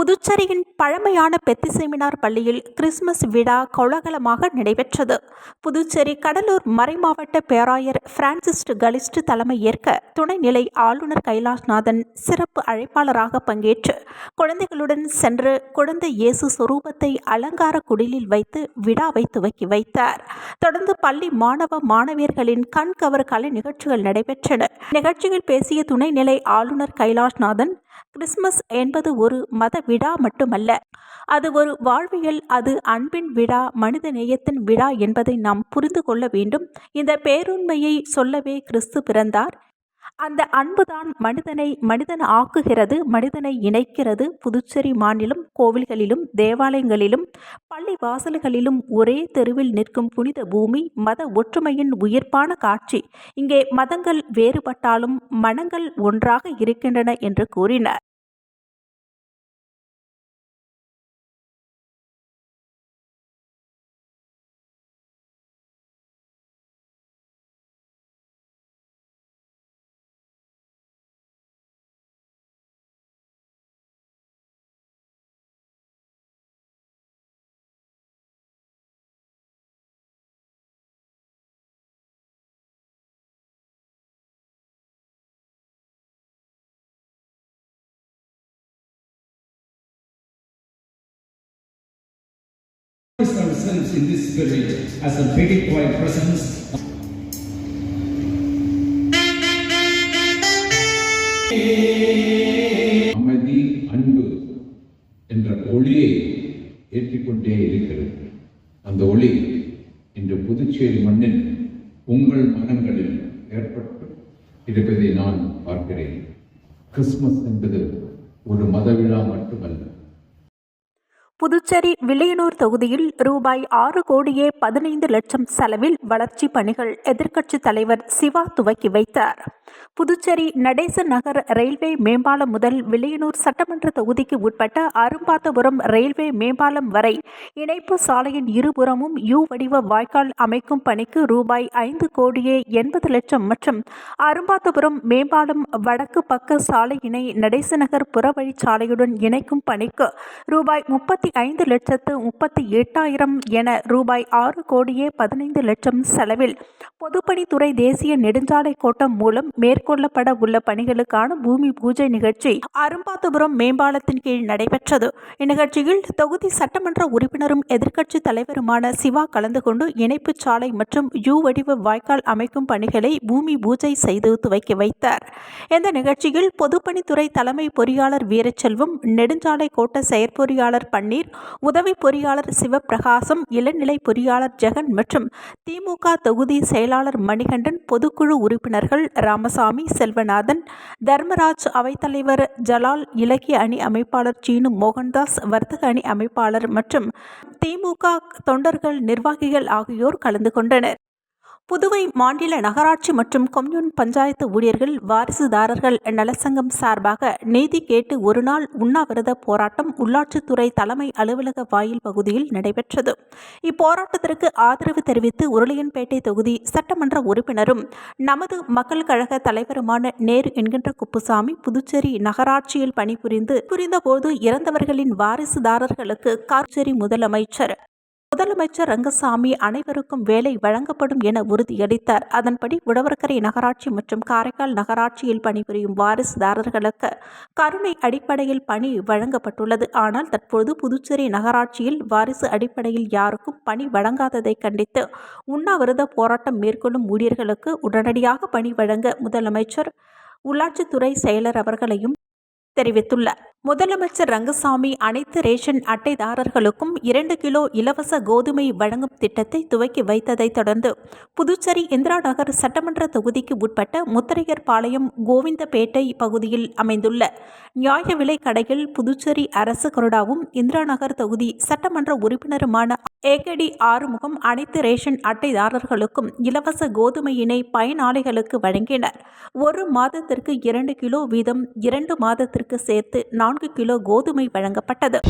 புதுச்சேரியின் பழமையான பெத்தி செமினார் பள்ளியில் கிறிஸ்துமஸ் விழா கோலாகலமாக நடைபெற்றது. புதுச்சேரி கடலூர் மறைமாவட்ட பேராயர் பிரான்சிஸ்ட் கலிஸ்ட் தலைமை ஏற்க துணைநிலை ஆளுநர் கைலாஷ்நாதன் சிறப்பு அழைப்பாளராக பங்கேற்று குழந்தைகளுடன் சென்று குழந்தை இயேசு சுரூபத்தை அலங்கார குடிலில் வைத்து விழாவை துவக்கி வைத்தார். தொடர்ந்து பள்ளி மாணவ மாணவியர்களின் கண்கவர் கலை நிகழ்ச்சிகள் நடைபெற்றன. நிகழ்ச்சியில் பேசிய துணைநிலை ஆளுநர் கைலாஷ்நாதன் கிறிஸ்துமஸ் என்பது ஒரு மத விழா மட்டுமல்ல. அது ஒரு வாழ்வியல் அது அன்பின் விழா மனித நேயத்தின் விழா என்பதை நாம் புரிந்து கொள்ள வேண்டும். இந்த பேருண்மையை சொல்லவே கிறிஸ்து பிறந்தார். அந்த அன்புதான் மனிதனை மனிதன் ஆக்குகிறது மனிதனை இணைக்கிறது. புதுச்சேரி மாநிலம் கோவில்களிலும் தேவாலயங்களிலும் பள்ளி வாசல்களிலும் ஒரே தெருவில் நிற்கும் புனித பூமி மத ஒற்றுமையின் உயிர்ப்பான காட்சி. இங்கே மதங்கள் வேறுபட்டாலும் மனங்கள் ஒன்றாக இருக்கின்றன என்று கூறினார். Ourselves in this spirit as a big quiet presence. அமைதி அன்பு என்ற ஒளியை ஏற்றிக்கொண்டே இருக்கிறது அந்த ஒளி இன்று புதுச்சேரி மண்ணில் உங்கள் மனங்களில் ஏற்பட்டு இருப்பதை நான் பார்க்கிறேன். கிறிஸ்துமஸ் என்பது ஒரு மத விழா மட்டுமல்ல. புதுச்சேரி வில்லியனூர் தொகுதியில் ரூபாய் ஆறு கோடியே பதினைந்து லட்சம் செலவில் வளர்ச்சி பணிகள் எதிர்க்கட்சித் தலைவர் சிவா துவக்கி வைத்தார். புதுச்சேரி நடேச நகர் ரயில்வே மேம்பாலம் முதல் வில்லியனூர் சட்டமன்ற தொகுதிக்கு உட்பட்ட அரும்பாத்தபுரம் ரயில்வே மேம்பாலம் வரை இணைப்பு சாலையின் இருபுறமும் யூ வடிவ வாய்க்கால் அமைக்கும் பணிக்கு ரூபாய் ஐந்து கோடியே எண்பது லட்சம் மற்றும் அரும்பாத்தபுரம் மேம்பாலம் வடக்கு பக்க சாலையினை நடேசநகர் புறவழிச்சாலையுடன் இணைக்கும் பணிக்கு ரூபாய் முப்பத்தி ஐந்து லட்சத்து முப்பத்தி எட்டாயிரம் என ரூபாய் ஆறு கோடியே பதினைந்து லட்சம் செலவில் பொதுப்பணித்துறை தேசிய நெடுஞ்சாலை கோட்டம் மூலம் மேற்கொள்ளப்பட உள்ள பணிகளுக்கான பூமி பூஜை நிகழ்ச்சி அரும்பாத்தபுரம் மேம்பாலத்தின் கீழ் நடைபெற்றது. இந்நிகழ்ச்சியில் தொகுதி சட்டமன்ற உறுப்பினரும் எதிர்க்கட்சி தலைவருமான சிவா கலந்து கொண்டு இணைப்பு சாலை மற்றும் யூ வடிவ வாய்க்கால் அமைக்கும் பணிகளை பூமி பூஜை செய்து துவக்கி வைத்தார். இந்த நிகழ்ச்சியில் பொதுப்பணித்துறை தலைமை பொறியாளர் வீரச்செல்வம் நெடுஞ்சாலை கோட்ட செயற்பொறியாளர் பன்னீர் உதவி பொறியாளர் சிவப்பிரகாசம் இளநிலை பொறியாளர் ஜெகன் மற்றும் திமுக தொகுதி செயலாளர் மணிகண்டன் பொதுக்குழு உறுப்பினர்கள் ராம ராமசாமி செல்வநாதன் தர்மராஜ் அவைத்தலைவர் ஜலால் இலக்கிய அணி அமைப்பாளர் சீனு மோகன்தாஸ் வர்த்தக அணி அமைப்பாளர் மற்றும் திமுக தொண்டர்கள் நிர்வாகிகள் ஆகியோர் கலந்து கொண்டனர். புதுவை மாநில நகராட்சி மற்றும் கொம்யூன் பஞ்சாயத்து ஊழியர்கள் வாரிசுதாரர்கள் நலசங்கம் சார்பாக நீதி கேட்டு ஒருநாள் உண்ணாவிரத போராட்டம் உள்ளாட்சித்துறை தலைமை அலுவலக வாயில் பகுதியில் நடைபெற்றது. இப்போராட்டத்திற்கு ஆதரவு தெரிவித்து உருளையன்பேட்டை தொகுதி சட்டமன்ற உறுப்பினரும் நமது மக்கள் கழக தலைவருமான நேரு என்கின்ற குப்புசாமி புதுச்சேரி நகராட்சியில் பணிபுரிந்து புரிந்தபோது இறந்தவர்களின் வாரிசுதாரர்களுக்கு காச்சேரி முதலமைச்சர் முதலமைச்சர் ரங்கசாமி அனைவருக்கும் வேலை வழங்கப்படும் என உறுதியளித்தார். அதன்படி உழவர்கரை நகராட்சி மற்றும் காரைக்கால் நகராட்சியில் பணிபுரியும் வாரிசுதாரர்களுக்கு கருணை அடிப்படையில் பணி வழங்கப்பட்டுள்ளது. ஆனால் தற்போது புதுச்சேரி நகராட்சியில் வாரிசு அடிப்படையில் யாருக்கும் பணி வழங்காததை கண்டித்து உண்ணாவிரத போராட்டம் மேற்கொள்ளும் ஊழியர்களுக்கு உடனடியாக பணி வழங்க முதலமைச்சர் உள்ளாட்சித்துறை செயலர் அவர்களையும் தெரிவித்துள்ளார். முதலமைச்சர் ரங்கசாமி அனைத்து ரேஷன் அட்டைதாரர்களுக்கும் இரண்டு கிலோ இலவச கோதுமை வழங்கும் திட்டத்தை துவக்கி வைத்ததைத் தொடர்ந்து புதுச்சேரி இந்திரா நகர் சட்டமன்ற தொகுதிக்கு உட்பட்ட முத்தரையர்பாளையம் கோவிந்தபேட்டை பகுதியில் அமைந்துள்ள நியாய விலை கடையில் புதுச்சேரி அரசு கொறடாவும் இந்திரா நகர் தொகுதி சட்டமன்ற உறுப்பினருமான ஏகடி ஆறுமுகம் அனைத்து ரேஷன் அட்டைதாரர்களுக்கும் இலவச கோதுமையினை பயனாளிகளுக்கு வழங்கினர். ஒரு மாதத்திற்கு இரண்டு கிலோ வீதம் இரண்டு மாதத்திற்கு சேர்த்து நான்கு கிலோ கோதுமை வழங்கப்பட்டது.